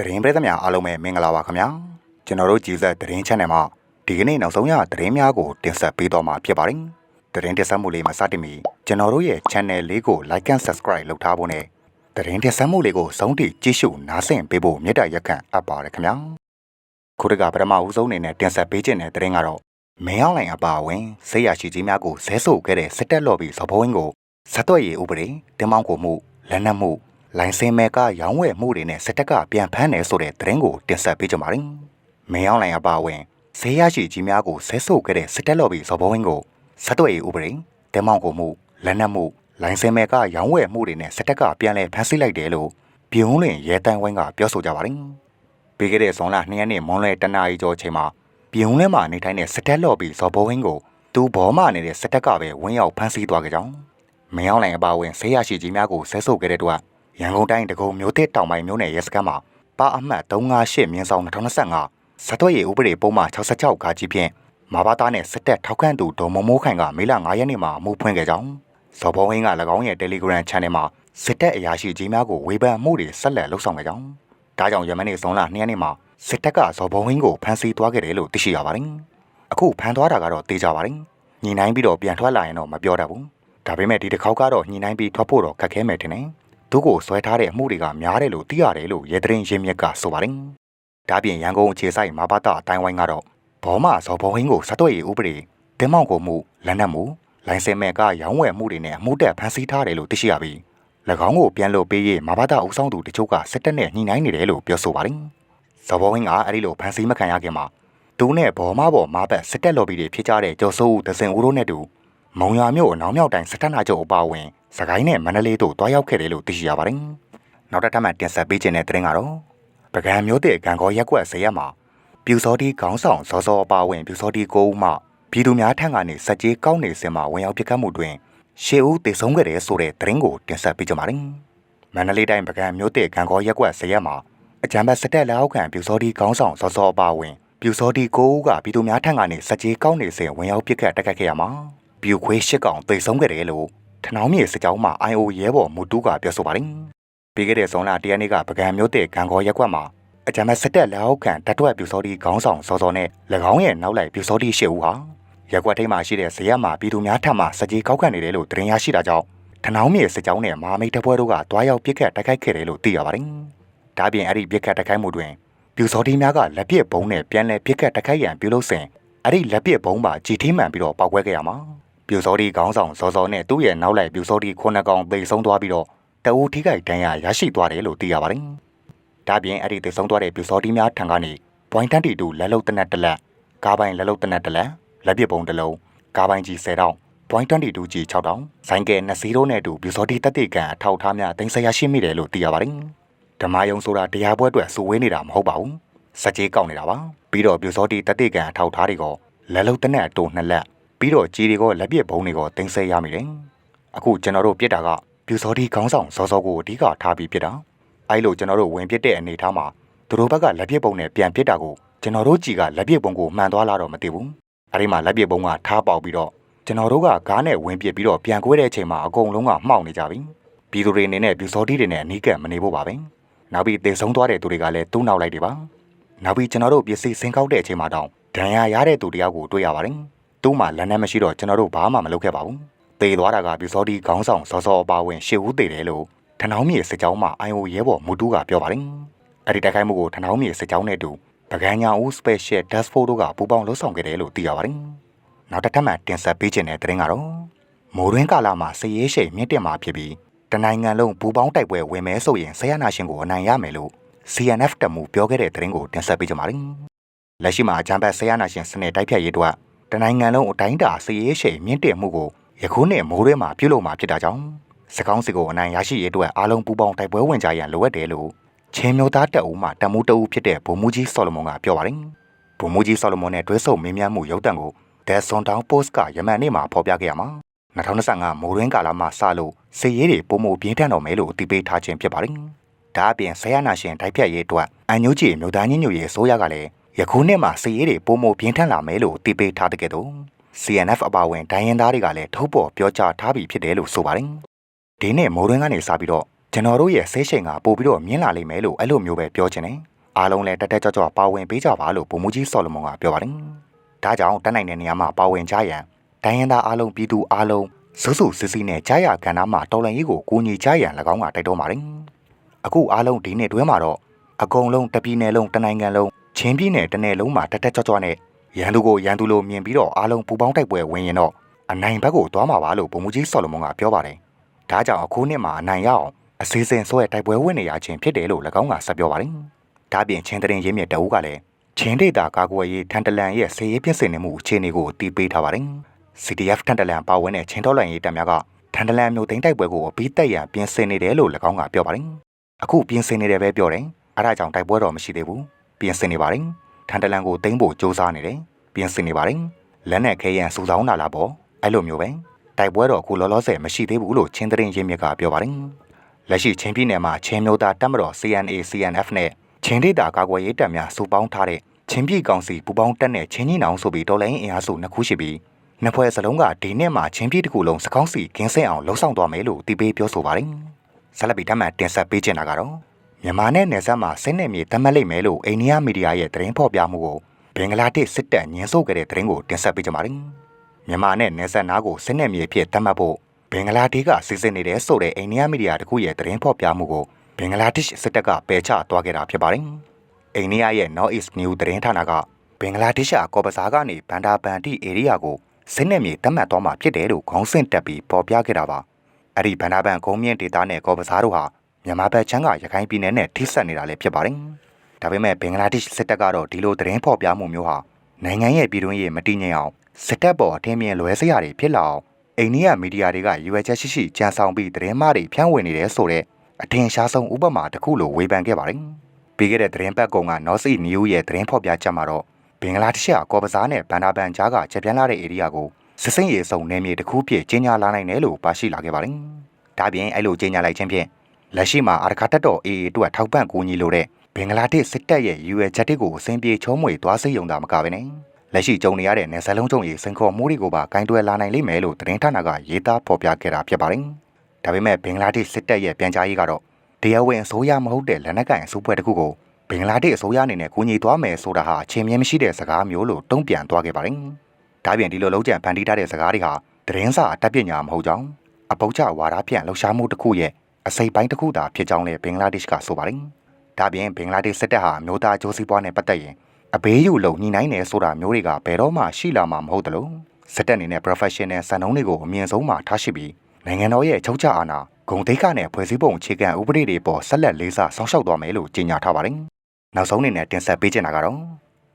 သတင်းပရိသတ်များအားလုံးပဲမင်္ဂလာပါခင်ဗျာကျွန်တော်တို့ကြည်ဆက်သတင်း channel မှာဒီကနေ့နောက်ဆုံးရသတင်းများကိုတင်ဆက်ပေးတော့မှာဖြစ်ပါတယ်သတင်းတင်ဆက်မှုလေးမှာစတင်ပြီးကျွန်တော်တို့ရဲ့ channel လေးကို like and subscribe လုပ်ထားဖို့နဲ့သတင်းတင်ဆက်မှုလေးကိုစုံတိကြည့်ရှုနားဆင်ပေးဖို့မေတ္တာရက်ခံအပ်ပါတယ်ခင်ဗျာခုတကပထမဦးဆုံးအနေနဲ့တင်ဆက်ပေးခြင်းတဲ့သတင်းကတော့မင်းအောင်လိုင်အပါအဝင်ဆေးရရှိကြီးများကိုဇဲဆိုခဲ့တဲ့စစ်တပ်လော်ဘီဇော်ဘဝင်းကိုဇက်သွက်ရည်ဥပဒေတင်မောင်းကိုမှုလက်နက်မှု လိုင်စင်မဲကရောင်းဝယ်မှုတွေနဲ့စစ်တပ်ကပြန်ဖမ်းတယ်ဆိုတဲ့သတင်းကိုတင်ဆက်ပေးကြပါမယ်။မင်းအောင်လိုင်အပါအဝင်ဈေးရရှိကြီးများကိုဆဲဆိုခဲ့တဲ့စစ်တပ်လော်ဘီဇော်ဘဝင်းကိုဇက်သွက်ရည်ဥပဒေတင်မောင်းကိုမှုလက်နက်မှုလိုင်စင်မဲကရောင်းဝယ်မှုတွေနဲ့စစ်တပ်ကပြန်လဲဖမ်းဆီးလိုက်တယ်လို့ပြုံးလင်ရဲတန်းဝိုင်းကပြောဆိုကြပါတယ်။ပြီးခဲ့တဲ့ဇွန်လ2ရက်နေ့မွန်းလွဲတနာရီကျော်ချိန်မှာပြုံးလဲမှာနေထိုင်တဲ့စစ်တပ်လော်ဘီဇော်ဘဝင်းကိုသူ့ဘောမနေတဲ့စစ်တပ်ကပဲဝင်းရောက်ဖမ်းဆီးသွားကြကြောင်းမင်းအောင်လိုင်အပါအဝင်ဆေးရရှိကြီးများကိုဆဲဆိုခဲ့တဲ့အတွက် ရန်ကုန်တိုင်းတကုံမြို့သစ်တောင်ပိုင်းမြို့နယ်ရဲစခန်းမှာပါအမှတ်358မြင်းဆောင်2025စသွေးရဥပဒေပုံမှန်66ခါကြီးဖြင့်မာဘာသားနဲ့စစ်တပ်ထောက်ခံသူဒေါ်မမိုးခိုင်ကမေလ9ရက်နေ့မှာအမှုဖွင့်ခဲ့ကြောင်းဇော်ဘုံဝင်းက၎င်းရဲ့ Telegram Channel မှာစစ်တပ်အရာရှိကြီးများကိုဝေဖန်မှုတွေဆက်လက်လုပ်ဆောင်ခဲ့ကြောင်းဒါကြောင့်ယမနေ့ဇွန်လ2ရက်နေ့မှာစစ်တပ်ကဇော်ဘုံဝင်းကိုဖမ်းဆီးသွားခဲ့တယ်လို့သိရှိရပါတယ်အခုဖမ်းသွားတာကတော့သိကြပါတယ်ညှိနှိုင်းပြီးတော့ပြန်ထွက်လာရင်တော့မပြောတတ်ဘူးဒါပေမဲ့ဒီတစ်ခေါက်ကတော့ညှိနှိုင်းပြီးထွက်ဖို့တော့ခက်ခဲမယ်ထင်တယ် သူ့ကိုဆွဲထားတဲ့အမှုတွေကများတယ်လို့သိရတယ်လို့ရဲသတင်းရင်းမြစ်ကဆိုပါတယ်။ဒါပြင်ရန်ကုန်အခြေဆိုင်မဘာတာအတိုင်းဝိုင်းကတော့ဘောမဇော်ဘုံဟင်းကိုစသွေးဥပဒေတင်မောင်ကိုမှုလက်နက်မှုလိုင်စင်မဲ့ကရောင်းဝယ်မှုတွေနဲ့အမှုတက်ဖမ်းဆီးထားတယ်လို့သိရှိရပြီး၎င်းကိုပြန်လို့ပေးရေးမဘာတာဦးဆောင်သူတချို့ကစစ်တပ်နဲ့ညှိနှိုင်းနေတယ်လို့ပြောဆိုပါတယ်။ဇော်ဘုံဟင်းကအဲ့ဒီလိုဖမ်းဆီးမခံရခင်မှာသူနဲ့ဘောမဘောမဘက်စစ်တပ်လော်ဘီတွေဖြစ်ကြတဲ့ကျော်စိုးဦးဒဇင်ဦးတို့နဲ့တူ မုံရွာမြို့အနောက်မြောက်တိုင်းစစ်တပ်နာချုပ်အပါအဝင်စကိုင်းနဲ့မန္တလေးတို့တွားရောက်ခဲ့တယ်လို့သိရှိရပါတယ်။နောက်တစ်ထပ်မှတင်ဆက်ပေးခြင်းတဲ့သတင်းကတော့ပကံမျိုးတဲ့ကံကောရက်ကွက်ဇရက်မှာပြူစောတီခေါင်းဆောင်စောစောအပါအဝင်ပြူစောတီကိုဦးမှပြည်သူများထံကနေစက်ကြီးကောက်နေစင်မှာဝင်ရောက်ပစ်ခတ်မှုတွင်ရှေဦးတည်ဆုံးခဲ့တယ်ဆိုတဲ့သတင်းကိုတင်ဆက်ပေးကြပါမယ်။မန္တလေးတိုင်းပကံမျိုးတဲ့ကံကောရက်ကွက်ဇရက်မှာအကြံဘတ်စတက်လက်အောက်ခံပြူစောတီခေါင်းဆောင်စောစောအပါအဝင်ပြူစောတီကိုဦးကပြည်သူများထံကနေစက်ကြီးကောက်နေစင်ဝင်ရောက်ပစ်ခတ်တက်ခတ်ခဲ့ရမှာ ပြူခွေးရှစ်ကောင်တည်ဆုံးခဲ့တယ်လို့ထနောင်းမြေစစ်ကြောင်းမှ IO ရဲဘော်မူတူးကပြောဆိုပါတယ်။ပြီးခဲ့တဲ့ဇွန်လတရက်နေ့ကပကံမျိုးတဲ့ဂံကောရက်ကွက်မှာအကြမ်းဖက်စစ်တပ်လက်အောက်ခံတတွက်ပြူစောတီခေါင်းဆောင်စောစောနဲ့၎င်းရဲ့နောက်လိုက်ပြူစောတီရှစ်ဦးဟာရက်ကွက်ထိပ်မှာရှိတဲ့ဇရက်မှာပြည်သူများထပ်မှစကြေးကောက်ခံနေတယ်လို့သတင်းရရှိတာကြောင့်ထနောင်းမြေစစ်ကြောင်းနဲ့မာမိတ်တပွဲတို့ကတွားရောက်ပစ်ခတ်တိုက်ခိုက်ခဲ့တယ်လို့သိရပါတယ်။ဒါပြင်အဲ့ဒီပစ်ခတ်တိုက်ခိုက်မှုတွင်ပြူစောတီများကလက်ပစ်ဘုံနဲ့ပြန်လည်ပစ်ခတ်တိုက်ခိုက်ရန်ပြုလုပ်စဉ်အဲ့ဒီလက်ပစ်ဘုံပါကြည်ထီးမှန်ပြီးတော့ပောက်ကွဲခဲ့ရမှာ ပြူစောတီခေါင်းဆောင်စောစောနဲ့သူ့ရဲ့နောက်လိုက်ပြူစောတီခုနှစ်ကောင်သေဆုံးသွားပြီးတော့တအူးထိခိုက်ဒဏ်ရာရရှိသွားတယ်လို့သိရပါတယ်။ဒါပြင်အဲ့ဒီသေဆုံးသွားတဲ့ပြူစောတီများထံကနေပွိုင်းတန်တီတူလက်လုံးတနက်တလက်ကားပိုင်လက်လုံးတနက်တလက်လက်ပစ်ပုံတစ်လုံးကားပိုင်ကြီး10တောင်းပွိုင်းတန်တီတူကြီး6တောင်းဇိုင်းကဲ2စီးတို့နဲ့အတူပြူစောတီတက်တေကန်အထောက်ထားများတင်ဆက်ရရှိမိတယ်လို့သိရပါတယ်။ဓမ္မယုံဆိုတာတရားပွဲအတွက်စုဝေးနေတာမဟုတ်ပါဘူး။စက်ကြီးကောက်နေတာပါ။ပြီးတော့ပြူစောတီတက်တေကန်အထောက်ထားတွေကလက်လုံးတနက်အတူနှစ်လက် ပြီးတော့ကြီးတွေကလက်ပြစ်ဘုံတွေကတင်ဆက်ရမိတယ်။အခုကျွန်တော်တို့ပြစ်တာကပြူစောဒီခေါင်းဆောင်စောစောကိုအဓိကထားပြီးပြစ်တာ။အဲလိုကျွန်တော်တို့ဝင်ပြစ်တဲ့အနေထားမှာသူတို့ဘက်ကလက်ပြစ်ဘုံနဲ့ပြန်ပြစ်တာကိုကျွန်တော်တို့ကြီးကလက်ပြစ်ဘုံကိုမှန်သွားလာတော့မသိဘူး။အဲဒီမှာလက်ပြစ်ဘုံကထားပေါက်ပြီးတော့ကျွန်တော်တို့ကကားနဲ့ဝင်ပြစ်ပြီးတော့ပြန်ကွဲတဲ့အချိန်မှာအကုန်လုံးကမှောက်နေကြပြီ။ပြည်သူတွေအနေနဲ့ပြူစောဒီတွေနဲ့အနီးကပ်မနေဖို့ပါပဲ။နောက်ပြီးသေဆုံးသွားတဲ့သူတွေကလည်းတူးနောက်လိုက်တွေပါ။နောက်ပြီးကျွန်တော်တို့ပစ္စည်းစင်ကောက်တဲ့အချိန်မှာတောင်ဒဏ်ရာရတဲ့သူတယောက်ကိုတွေ့ရပါတယ်။ သူ့မှာလက်နက်မရှိတော့ကျွန်တော်တို့ဘာမှမလုပ်ခဲ့ပါဘူး။တေသွားတာကပြူစောဒီခေါင်းဆောင်စောစောအပါဝင်ရှေ့ဦးတေတယ်လို့ထနောင်းမြေစစ်ကြောင်းမှာအိုင်အိုရဲဘော်မူတူးကပြောပါတယ်။အဲ့ဒီတိုက်ခိုက်မှုကိုထနောင်းမြေစစ်ကြောင်းနဲ့အတူပကန်းညာဦး Special Task Force တို့ကပူးပေါင်းလှုပ်ဆောင်ခဲ့တယ်လို့သိရပါတယ်။နောက်တစ်ထပ်မှတင်ဆက်ပေးခြင်းတဲ့သတင်းကတော့မိုးရင်းကာလာမှာစည်ရေးရှိန်မြင့်တက်မှာဖြစ်ပြီးတနိုင်ငံလုံးပူးပေါင်းတိုက်ပွဲဝင်မဲဆိုရင်ဆရာနာရှင်ကိုအနိုင်ရမယ်လို့ CNF တမှုပြောခဲ့တဲ့သတင်းကိုတင်ဆက်ပေးကြပါမယ်။လက်ရှိမှာအကြံဖက်ဆရာနာရှင်စနစ်တိုက်ဖြတ်ရေးအတွက် တနိုင်ငံလုံးအတိုင်းတာစည်ရေးရှိန်မြင့်တက်မှုကိုယခုနှစ်မိုးရဲမှာပြုလုပ်မှာဖြစ်တာကြောင့်စကောင်းစီကိုအနိုင်ရရှိရေးအတွက်အားလုံးပူးပေါင်းတိုက်ပွဲဝင်ကြရန်လိုအပ်တယ်လို့ချင်းမျိုးသားတပ်ဦးမှတမှုတဦးဖြစ်တဲ့ဗိုလ်မှူးကြီးဆော်လမွန်ကပြောပါတယ်။ဗိုလ်မှူးကြီးဆော်လမွန်နဲ့တွဲဆုံမင်းများမှုရုပ်တံကို The Sundown Post ကယမန်နေ့မှာဖော်ပြခဲ့ရမှာ2025မိုးရင်းကာလမှာစလို့စည်ရေးတွေပုံမှုပြင်းထန်တော်မယ်လို့အတိပေးထားခြင်းဖြစ်ပါတယ်။ဒါအပြင်ဆရာနာရှင်တိုက်ဖြတ်ရေးအတွက်အန်ညိုကြီးမြို့သားညညရေးဆိုရကလည်း ယခုနှစ်မှာစီရေးတွေပုံမပြင်းထန်လာမယ်လို့တီးပေးထားတဲ့ကဲ့သို့ CNF အပါဝင်ဒိုင်းရင်သားတွေကလည်းထုတ်ပေါ်ပြောကြားထားပြီးဖြစ်တယ်လို့ဆိုပါတယ်။ဒီနေ့မိုးရင်းကနေစပြီးတော့ကျွန်တော်တို့ရဲ့ဆဲရှိန်ကပို့ပြီးတော့မြင်းလာလိမ့်မယ်လို့အဲ့လိုမျိုးပဲပြောချင်တယ်အားလုံးလည်းတက်တက်ကြွကြွပါဝင်ပေးကြပါလို့ဗိုလ်မှူးကြီးဆော်လမွန်ကပြောပါတယ်။ဒါကြောင့်တက်နိုင်တဲ့နေရာမှာပါဝင်ကြရန်တိုင်းရင်းသားအားလုံးပြည်သူအားလုံးစုစုစစ်စစ်နဲ့ကြားရကဏ္ဍမှာတော်လှန်ရေးကိုကူညီကြရန်၎င်းကတိုက်တွန်းပါတယ်။အခုအားလုံးဒီနေ့တွဲမှာတော့အကုန်လုံးတပြည်နယ်လုံးတနိုင်ငံလုံး ချင်းပြည်နယ်တစ်နယ်လုံးမှာတက်တက်ကြွကြွနဲ့ရန်သူကိုရန်သူလိုမြင်ပြီးတော့အားလုံးပူပေါင်းတိုက်ပွဲဝင်ရင်တော့အနိုင်ဘက်ကိုသွားမှာပါလို့ဗိုလ်မှူးကြီးဆော်လမွန်ကပြောပါတယ်။ဒါကြောင့်အခုနှစ်မှာအနိုင်ရအောင်အစည်းအဝေးဆွဲတိုက်ပွဲဝင်နေရခြင်းဖြစ်တယ်လို့၎င်းကဆက်ပြောပါတယ်။ဒါပြင်ချင်းတရင်ရင်းမြစ်တအုပ်ကလည်းချင်းဒေတာကာကွယ်ရေးထန်တလန်ရဲ့စေရေးပြင်ဆင်နေမှုအခြေအနေကိုတီးပေးထားပါတယ်။ CDF ထန်တလန်ပါဝင်တဲ့ချင်းတော်လှန်ရေးတပ်များကထန်တလန်မျိုးသိန်းတိုက်ပွဲကိုအပြီးတက်ရန်ပြင်ဆင်နေတယ်လို့၎င်းကပြောပါတယ်။အခုပြင်ဆင်နေတယ်ပဲပြောတယ်။အဲဒါကြောင့်တိုက်ပွဲတော့မရှိသေးဘူး။ ပြင်ဆင်နေပါတယ်။ထန်တလန်ကိုသိမ်းဖို့စ조사နေတယ်။ပြင်ဆင်နေပါတယ်။လက်နဲ့ခဲရန်စူဆောင်းတာလားပေါ့။အဲ့လိုမျိုးပဲ။တိုက်ပွဲတော့အခုလောလောဆယ်မရှိသေးဘူးလို့ချင်းတရင်ရင်းမြစ်ကပြောပါတယ်။လက်ရှိချင်းပြည်နယ်မှာချင်းမျိုးသားတပ်မတော် CNA CNF နဲ့ချင်းဒေတာကာကွယ်ရေးတပ်များစုပေါင်းထားတဲ့ချင်းပြည်ကောင်စီပူပေါင်းတပ်နဲ့ချင်းကြီးနောင်ဆိုပြီးတော်လိုင်းအင်အားစုနှစ်ခုရှိပြီးနှစ်ဖွဲ့စလုံးကဒီနှစ်မှာချင်းပြည်တစ်ခုလုံးစကောင်းစီကင်းဆဲအောင်လှုံ့ဆော်သွားမယ်လို့တီးပေးပြောဆိုပါတယ်။ဆက်လက်ပြီးထပ်မံတင်ဆက်ပေးချင်တာကတော့ မြန်မာနဲ့နယ်စပ်မှာစစ်နယ်မြေတတ်မှတ်လိုက်မယ်လို့အိန္ဒိယမီဒီယာရဲ့သတင်းဖော်ပြမှုကိုဘင်္ဂလားဒေ့ရှ်စစ်တပ်ညှင်းဆို့ခဲ့တဲ့သတင်းကိုတင်ဆက်ပေးကြပါမယ်။မြန်မာနဲ့နယ်စပ်နားကိုစစ်နယ်မြေဖြစ်တတ်မှတ်ဖို့ဘင်္ဂလားဒေ့ရှ်ကစီစဉ်နေတဲ့ဆိုတဲ့အိန္ဒိယမီဒီယာတစ်ခုရဲ့သတင်းဖော်ပြမှုကိုဘင်္ဂလားဒေ့ရှ်စစ်တပ်ကပယ်ချသွားခဲ့တာဖြစ်ပါတယ်။အိန္ဒိယရဲ့ North East News သတင်းဌာနကဘင်္ဂလားဒေ့ရှ်ကော်ပစာကနေဘန်ဒါဘန်တီဧရိယာကိုစစ်နယ်မြေတတ်မှတ်သွားမှာဖြစ်တယ်လို့ခေါင်းစဉ်တက်ပြီးပေါ်ပြခဲ့တာပါ။အဲ့ဒီဘန်ဒါဘန်ကုန်းမြင့်ဒေသနဲ့ကော်ပစာတို့ဟာ မြန်မာဘက်ချမ်းကရခိုင်ပြည်နယ်နဲ့ထိစပ်နေတာလည်းဖြစ်ပါတယ်။ဒါပေမဲ့ဘင်္ဂလားဒေ့ရှ်စစ်တပ်ကတော့ဒီလိုသတင်းဖော်ပြမှုမျိုးဟာနိုင်ငံရဲ့ပြည်တွင်းရေးမတည်ငြိမ်အောင်စစ်တပ်ပေါ်အထင်မြင်လွဲစရာတွေဖြစ်လာအောင်အိန္ဒိယမီဒီယာတွေကရွယ်ချက်ရှိရှိကြံဆောင်ပြီးသတင်းမှားတွေဖြန့်ဝေနေတယ်ဆိုတဲ့အထင်ရှားဆုံးဥပမာတစ်ခုလိုဝေဖန်ခဲ့ပါတယ်။ပြီးခဲ့တဲ့သတင်းပတ်ကုံက North East News ရဲ့သတင်းဖော်ပြချက်မှာတော့ဘင်္ဂလားဒေ့ရှ်ကော်ပစားနဲ့ဘန်နာဘန်ကြားကချက်ပြန်းလာတဲ့ဧရိယာကိုစစ်စင်ရေးစုံနယ်မြေတစ်ခုဖြစ်ကျင်းညာလာနိုင်တယ်လို့ပါရှိလာခဲ့ပါတယ်။ဒါပြင်အဲ့လိုကျင်းညာလိုက်ခြင်းဖြင့် လက်ရှိမှာအာရခတက်တော် AA အတွက်ထောက်ပံ့ကူညီလိုတဲ့ဘင်္ဂလားဒေ့ရှ်စစ်တပ်ရဲ့ UA ချက်တွေကိုအစဉ်ပြေချုံးမွေသွားစေုံတာမကဘဲနဲ့လက်ရှိကြုံနေရတဲ့နယ်စပ်လုံးကျုံရေးစင်ခေါ်မှုတွေကိုပါကင်တွယ်လာနိုင်လိမ့်မယ်လို့သတင်းဌာနကရေးသားဖော်ပြခဲ့တာဖြစ်ပါတယ်။ဒါပေမဲ့ဘင်္ဂလားဒေ့ရှ်စစ်တပ်ရဲ့ပြန်ကြားရေးကတော့တရားဝင်အစိုးရမဟုတ်တဲ့လက်နက်ကိုင်အစိုးဖွဲ့တစ်ခုကိုဘင်္ဂလားဒေ့ရှ်အစိုးရအနေနဲ့ကူညီသွားမယ်ဆိုတာဟာအချင်းမြင်မရှိတဲ့စကားမျိုးလို့တုံ့ပြန်သွားခဲ့ပါတယ်။ဒါပြင်ဒီလိုလုံးကျန်ဖန်တီးထားတဲ့စကားတွေဟာသတင်းစာအတတ်ပညာမဟုတ်ကြောင်းအပုတ်ချဝါဒဖြန့်လှုပ်ရှားမှုတစ်ခုရဲ့ အစိပ်ပိုင်းတစ်ခုသာဖြစ်ကြောင်းလည်းဘင်္ဂလားဒေ့ရှ်ကဆိုပါတယ်။ဒါပြင်ဘင်္ဂလားဒေ့ရှ်စစ်တပ်ဟာမျိုးသားကြိုးစည်းပွားနဲ့ပတ်သက်ရင်အဘေးယူလုံညှိနှိုင်းနေဆိုတာမျိုးတွေကဘယ်တော့မှရှိလာမှာမဟုတ်တလို့စစ်တပ်အနေနဲ့ professional စံနှုန်းတွေကိုအမြင့်ဆုံးမှာထားရှိပြီးနိုင်ငံတော်ရဲ့ချုပ်ချအာဏာဂုံတိတ်ခနဲ့ဖွဲ့စည်းပုံအခြေခံဥပဒေတွေပေါ်ဆက်လက်လေးစားဆောင်းလျှောက်သွားမယ်လို့ကြေညာထားပါတယ်။နောက်ဆုံးအနေနဲ့တင်ဆက်ပေးချင်တာကတော့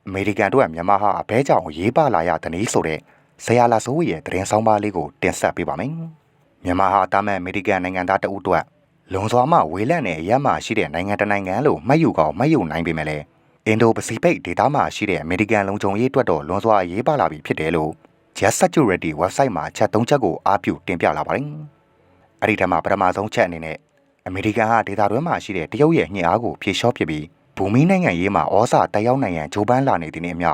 အမေရိကန်တို့ကမြန်မာဟာအဘဲကြောင့်ရေးပါလာရတဲ့နည်းဆိုတဲ့ဆရာလာစိုးရဲ့သတင်းဆောင်ပါလေးကိုတင်ဆက်ပေးပါမယ်။မြန်မာဟာတာမန်အမေရိကန်နိုင်ငံသားတဦးအတွက် လွန်စွာမှဝေလန့်တဲ့အရက်မှရှိတဲ့နိုင်ငံတနိုင်ငံလို့မှတ်ယူကောင်းမှတ်ယူနိုင်ပေမဲ့လည်းအင်ဒိုပစိဖိတ်ဒေသမှာရှိတဲ့အမေရိကန်လုံခြုံရေးအတွက်တော့လွန်စွာရေးပါလာပြီဖြစ်တယ်လို့ Just Security website မှာချက်၃ချက်ကိုအားပြုတင်ပြလာပါတယ်။အဲ့ဒီထက်မှပထမဆုံးချက်အနေနဲ့အမေရိကန်ဟာဒေသတွင်းမှာရှိတဲ့တရုတ်ရဲ့ညှိအားကိုဖြေလျှော့ပစ်ပြီးဘူမီနိုင်ငံရေးမှာဩဇာတက်ရောက်နိုင်ရန်ဂျိုးပန်းလာနေသည်နှင့်အမျှ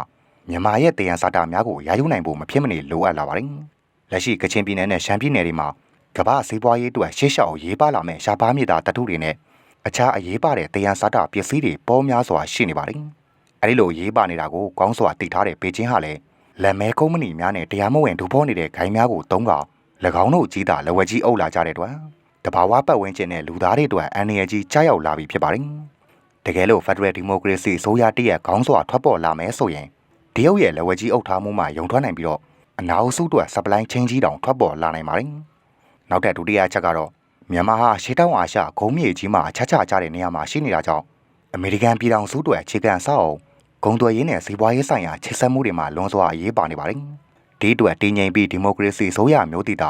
မြန်မာရဲ့တယံစာတာများကိုရာယူနိုင်ဖို့မဖြစ်မနေလိုအပ်လာပါတယ်။လက်ရှိကချင်ပြည်နယ်နဲ့ရှမ်းပြည်နယ်တွေမှာ ကမ္ဘာဈေးပွားရေးအတွက်ရှေ့လျှောက်ရေးပါလာမဲ့ရှားပါးမြေသားတတုတွေနဲ့အခြားအရေးပါတဲ့တယံစာတာပစ္စည်းတွေပေါ်များစွာရှိနေပါတယ်။အဲဒီလိုရေးပါနေတာကိုကောင်းစွာသိထားတဲ့ပေကျင်းဟာလည်းလက်မဲကုမ္ပဏီများနဲ့တရားမဝင်ဒူဖောနေတဲ့ဂိုင်းများကိုတုံးက၎င်းတို့ကြီးတာလက်ဝဲကြီးအုပ်လာကြတဲ့အတွက်တဘာဝပတ်ဝန်းကျင်နဲ့လူသားတွေအတွက်အန္တရာယ်ကြီးကြားရောက်လာပြီဖြစ်ပါတယ်။တကယ်လို့ Federal Democracy ဆိုရတည့်ရဲ့ခေါင်းစွာထွက်ပေါ်လာမယ်ဆိုရင်တရုတ်ရဲ့လက်ဝဲကြီးအုပ်ထားမှုမှယုံထွက်နိုင်ပြီးတော့အနာအုပ်စုအတွက် supply chain ကြီးတောင်ထွက်ပေါ်လာနိုင်ပါတယ်။ နောက်ထပ်ဒုတိယချက်ကတော့မြန်မာဟာရှေးတောင်အာရှဂုံးမြေကြီးမှာချက်ချကြတဲ့နေရာမှာရှိနေတာကြောင့်အမေရိကန်ပြည်ထောင်စုတွေအခြေခံစောက်ဂုံသွယ်ရေးနဲ့စီးပွားရေးဆိုင်ရာချိတ်ဆက်မှုတွေမှာလွန်စွာအရေးပါနေပါတယ်။ဒီအတွက်တည်ငြိမ်ပြီးဒီမိုကရေစီဆိုရမျိုးတည်တာ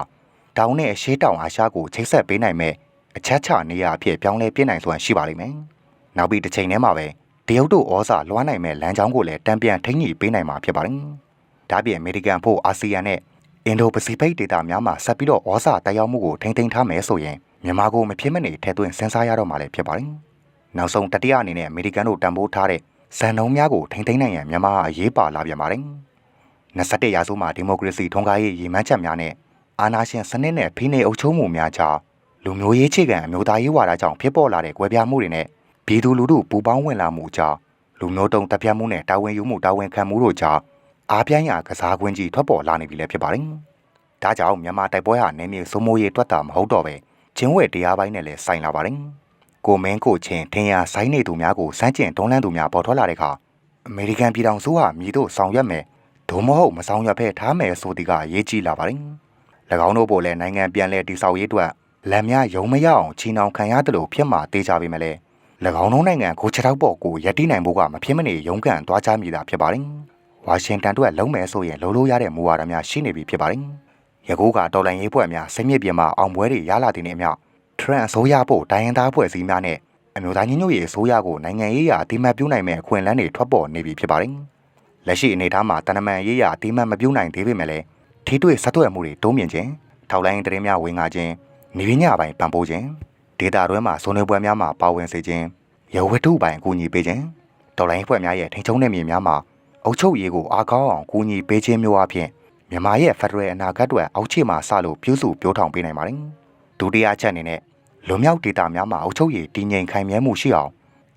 တောင်နဲ့အရှေးတောင်အာရှကိုချိတ်ဆက်ပေးနိုင်မဲ့အချက်ချနေရာအဖြစ်ပြောင်းလဲပြနိုင်စွမ်းရှိပါလိမ့်မယ်။နောက်ပြီးတစ်ချိန်တည်းမှာပဲတရုတ်တို့ဩဇာလွှမ်းနိုင်မဲ့လမ်းကြောင်းကိုလည်းတံပြန်ထိန်းညှိပေးနိုင်မှာဖြစ်ပါတယ်။ဒါပြင်အမေရိကန်ဖို့အာဆီယံနဲ့ အင်ဒိုပစိဖိတ်ဒေသများမှာဆက်ပြီးတော့ဩဇာတက်ရောက်မှုကိုထိန်းသိမ်းထားမယ်ဆိုရင်မြန်မာကိုမဖြစ်မနေထဲသွင်းစဉ်းစားရတော့မှာလည်းဖြစ်ပါတယ်။နောက်ဆုံးတတိယအနေနဲ့အမေရိကန်တို့တံပိုးထားတဲ့ဇန်နှုံးများကိုထိန်းသိမ်းနိုင်ရန်မြန်မာအရေးပါလာပြန်ပါတယ်။21ရာစုမှာဒီမိုကရေစီထွန်းကားရေးရည်မှန်းချက်များနဲ့အာဏာရှင်စနစ်နဲ့ဖိနှိပ်အုပ်ချုပ်မှုများကြားလူမျိုးရေးအခြေခံအမျိုးသားရေးဝါဒကြောင့်ဖြစ်ပေါ်လာတဲ့ကွဲပြားမှုတွေနဲ့ပြည်သူလူထုပူပေါင်းဝင်လာမှုကြောင့်လူမျိုးတုံတပ်ဖြတ်မှုနဲ့တာဝန်ယူမှုတာဝန်ခံမှုတို့ကြောင့် အားပြိုင်းရာကစားကွင်းကြီးထွက်ပေါ်လာနေပြီလည်းဖြစ်ပါတယ်။ဒါကြောင့်မြန်မာတိုက်ပွဲဟာနေမြေစိုးမိုးရေးတွက်တာမဟုတ်တော့ပဲချင်းဝဲတရားပိုင်းနဲ့လည်းဆိုင်လာပါတယ်။ကိုမင်းကိုချင်းထင်ရဆိုင်နေသူများကိုစမ်းကျင်တွန်းလှန်သူများပေါ်ထွက်လာတဲ့အခါအမေရိကန်ပြည်ထောင်စုဟာမြည်တို့ဆောင်ရွက်မယ်ဒို့မဟုတ်မဆောင်ရွက်ဖဲထားမယ်ဆိုသည်ကအရေးကြီးလာပါတယ်။၎င်းတို့ပေါ်လည်းနိုင်ငံပြန်လည်တည်ဆောက်ရေးအတွက်လက်များယုံမရအောင်ချီနှောင်ခံရတယ်လို့ဖြစ်မှာတေးကြပေမဲ့လည်း၎င်းတို့နိုင်ငံကိုခြေထောက်ပေါ်ကိုယက်တိနိုင်ဖို့ကမဖြစ်မနေရုန်းကန်သွားကြမည်သာဖြစ်ပါတယ်။ ဝါရှင်တန်တို့ကလုံးမယ်ဆိုရင်လုံးလို့ရတဲ့မူဝါဒများရှိနေပြီဖြစ်ပါတယ်။ယခုကတော်လိုင်းရေးဖွဲ့များစိတ်မြစ်ပြင်မှာအောင်ပွဲတွေရလာတဲ့နေအမျှထရန့်အစိုးရဖို့တိုင်းရင်းသားဖွဲ့စည်းများနဲ့အမျိုးသားညီညွတ်ရေးအစိုးရကိုနိုင်ငံရေးရာအတိမတ်ပြုနိုင်မဲ့အခွင့်အလမ်းတွေထွက်ပေါ်နေပြီဖြစ်ပါတယ်။လက်ရှိအနေအထားမှာတနမန်ရေးရာအတိမတ်မပြုနိုင်သေးပေမဲ့လည်းထိတွေ့ဆက်သွယ်မှုတွေတိုးမြင့်ခြင်းထောက်လိုင်းသတင်းများဝင်ငါခြင်းနေပညာပိုင်းပံ့ပိုးခြင်းဒေတာတွဲမှာဆွေးနွေးပွဲများမှာပါဝင်စေခြင်းရဝတ္ထုပိုင်းအကူအညီပေးခြင်းတော်လိုင်းဖွဲ့များရဲ့ထိန်ချုံတဲ့မြေများမှာ အုပ်ချုပ်ရေးကိုအားကောင်းအောင်ကူညီပေးခြင်းမျိုးအပြင်မြန်မာရဲ့ဖက်ဒရယ်အနာဂတ်တွေအောက်ခြေမှာစလို့ပြုစုပြောထောင်ပေးနိုင်ပါတယ်။ဒုတိယချက်အနေနဲ့လွန်မြောက်ဒေတာများမှာအုပ်ချုပ်ရေးတည်ငြိမ်ခိုင်မြဲမှုရှိအောင်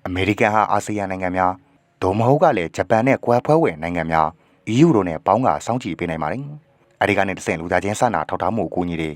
အမေရိကန်ဟာအာဆီယံနိုင်ငံများဒိုမဟုတ်ကလည်းဂျပန်နဲ့ကွဲဖွဲဝင်နိုင်ငံများ EU တို့နဲ့ပေါင်းကစောင့်ကြည့်ပေးနိုင်ပါတယ်။အဲဒီကနေတဆင့်လူသားချင်းစာနာထောက်ထားမှုအကူအညီတွေ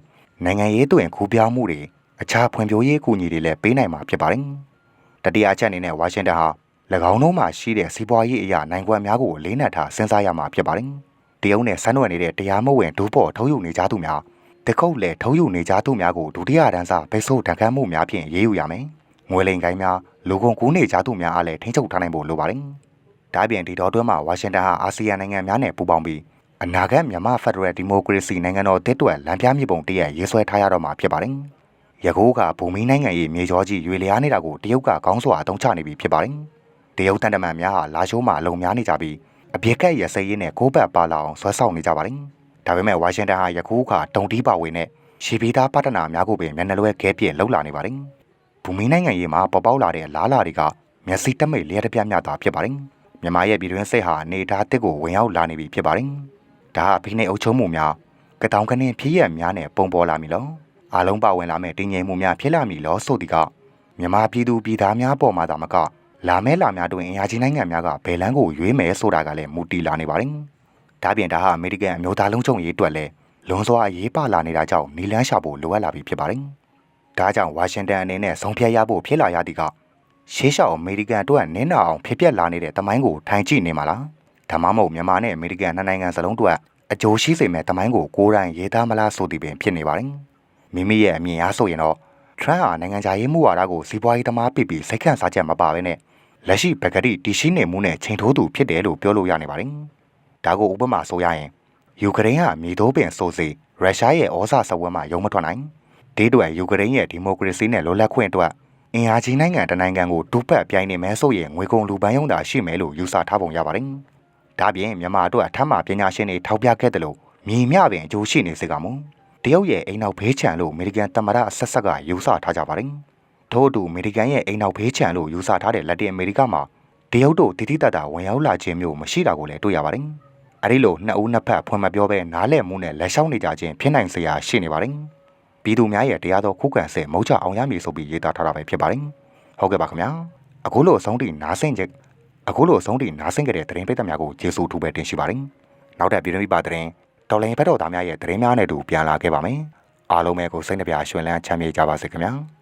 နိုင်ငံရေးတွင်ခူးပြားမှုတွေအခြားဖွံ့ဖြိုးရေးအကူအညီတွေလည်းပေးနိုင်မှာဖြစ်ပါတယ်။တတိယအချက်အနေနဲ့ဝါရှင်တန်ဟာ၎ င်းတို့မှာရှိတဲ့စီးပွားရေးအရာနိုင်ကွက်များကိုလေးနက်ထားစဉ်းစားရမှာဖြစ်ပါတယ်။တရုတ်နဲ့ဆန်းနွယ်နေတဲ့တရားမဝင်ဒူးပေါ်ထုတ်ယူနေကြသူများတကုတ်လည်းထုတ်ယူနေကြသူများကိုဒုတိယတန်းစားပိတ်ဆို့တန်ခတ်မှုများဖြင့်ရေးယူရမယ်။ငွေလိမ်ကိုင်းများလူကုန်ကူးနေကြသူများအားလည်းထိန်းချုပ်ထားနိုင်ဖို့လိုပါတယ်။ဒါ့အပြင်ဒီတော်တွင်းမှာဝါရှင်တန်ဟာအာဆီယံနိုင်ငံများနဲ့ပူးပေါင်းပြီးအနာဂတ်မြန်မာဖက်ဒရယ်ဒီမိုကရေစီနိုင်ငံတော်တစ်တွက်လမ်းပြမြေပုံတရက်ရေးဆွဲထားရတော့မှာဖြစ်ပါတယ်။ယခုကဘူမီနိုင်ငံရေးမြေကျော်ကြီးရွေလျားနေတာကိုတရုတ်ကကောင်းစွာအသုံးချနေပြီဖြစ်ပါတယ်။ တရုတ်တန်တမန်များဟာလာရှိုးမှာအလုံများနေကြပြီးအပြစ်ကက်ရစရေးနဲ့ကိုးပတ်ပါလာအောင်ဆွဲဆောင်နေကြပါတယ်။ဒါပေမဲ့ဝါရှင်တန်ဟာယခုကတုံတီးပါဝင်နဲ့ရှီပီသားပတ်တနာများကိုပင်မျက်နှာလွဲခဲပြည့်လှုပ်လာနေပါတယ်။ဘူမီနိုင်ငံရေးမှာပေါ်ပေါက်လာတဲ့လားလာတွေကမျက်စိတမိတ်လျက်တပြတ်မြတ်တာဖြစ်ပါတယ်။မြန်မာရဲ့ပြည်တွင်းစိတ်ဟာအနေထားတစ်ကိုဝင်ရောက်လာနေပြီဖြစ်ပါတယ်။ဒါကဖိနှိပ်အုပ်ချုပ်မှုများကတောင်ကနင်းဖြစ်ရများနဲ့ပုံပေါ်လာမည်လောအားလုံးပါဝင်လာမဲ့တည်ငြိမ်မှုများဖြစ်လာမည်လောဆိုသည်ကမြန်မာပြည်သူပြည်သားများပေါ်မှာသာမက လာမဲလာများတွင်အင်အားကြီးနိုင်ငံများကဘယ်လန်းကိုရွေးမယ်ဆိုတာကလည်းမူတည်လာနေပါတယ်။ဒါပြင်ဒါဟာအမေရိကန်အမျိုးသားလုံးချုံရေးအတွက်လည်းလွန်စွာရေးပါလာနေတာကြောင့်နီလန်းရှာဖို့လိုအပ်လာပြီဖြစ်ပါတယ်။ဒါကြောင့်ဝါရှင်တန်အနေနဲ့ဆုံးဖြတ်ရဖို့ဖြစ်လာရသည်ကရှေးရှောက်အမေရိကန်တို့ကနင်းနာအောင်ဖြစ်ပျက်လာနေတဲ့တမိုင်းကိုထိုင်ကြည့်နေမှာလား။ဒါမှမဟုတ်မြန်မာနဲ့အမေရိကန်နှစ်နိုင်ငံစလုံးတို့ကအကျိုးရှိစေမဲ့တမိုင်းကိုကိုယ်တိုင်ရေးသားမလားဆိုသည်ပင်ဖြစ်နေပါတယ်။မိမိရဲ့အမြင်အားဆိုရင်တော့ထရန့်ဟာနိုင်ငံခြားရေးမှုဝါဒကိုစီးပွားရေးသမားပြပြီးစိတ်ခန့်စားချက်မပါဘဲနဲ့ လက်ရှိပကတိတီရှိနေမှုနဲ့ချိန်ထိုးသူဖြစ်တယ်လို့ပြောလို့ရနေပါတယ်။ဒါကိုဥပမာဆိုရရင်ယူကရိန်းဟာမြေတိုးပင်စိုးစေရုရှားရဲ့ဩဇာစဝဲမှာရုံမထွက်နိုင်ဒေးတွယ်ယူကရိန်းရဲ့ဒီမိုကရေစီနဲ့လွတ်လပ်ခွင့်အတွက်အင်အားကြီးနိုင်ငံတနိုင်ငံကိုတူပတ်ပြိုင်နေမဲဆိုရင်ငွေကုန်လူပန်းယုံတာရှိမယ်လို့ယူဆထားပုံရပါတယ်။ဒါပြင်မြန်မာတို့အထက်မှာပညာရှင်တွေထောက်ပြခဲ့တယ်လို့မြင်မြပင်အကျိုးရှိနေစေကမူတရုတ်ရဲ့အိမ်နောက်ဘေးချံလို့အမေရိကန်တမရအဆက်ဆက်ကယူဆထားကြပါတယ် ထို့အတူအမေရိကန်ရဲ့အိမ်နောက်ဘေးချံလို့ယူဆထားတဲ့လက်တင်အမေရိကမှာတရုတ်တို့တိတိတတ်တာဝင်ရောက်လာခြင်းမျိုးမရှိတာကိုလည်းတွေ့ရပါတယ်အဲဒီလိုနှစ်ဦးနှစ်ဖက်ဖွင့်မပြောဘဲနားလည်မှုနဲ့လက်လျှောက်နေကြခြင်းဖြစ်နိုင်စေရာရှိနေပါတယ်ပြည်သူများရဲ့တရားတော်ခုခံဆဲမုတ်ချအောင်ရမည်ဆိုပြီးရေးသားထားတာပဲဖြစ်ပါတယ်ဟုတ်ကဲ့ပါခင်ဗျာအခုလိုအဆုံးထိနားဆင်ချက်အခုလိုအဆုံးထိနားဆင်ကြတဲ့သတင်းပိတ်သက်များကိုကျေးဇူးထူးပဲတင်ရှိပါတယ်။နောက်ထပ်ပြည်တွင်းပြည်ပသတင်းတော်လိုင်းဘက်တော်သားများရဲ့သတင်းများနဲ့တူပြန်လာခဲ့ပါမယ်။အားလုံးပဲကိုစိတ်နှပြရွှင်လန်းချမ်းမြေ့ကြပါစေခင်ဗျာ။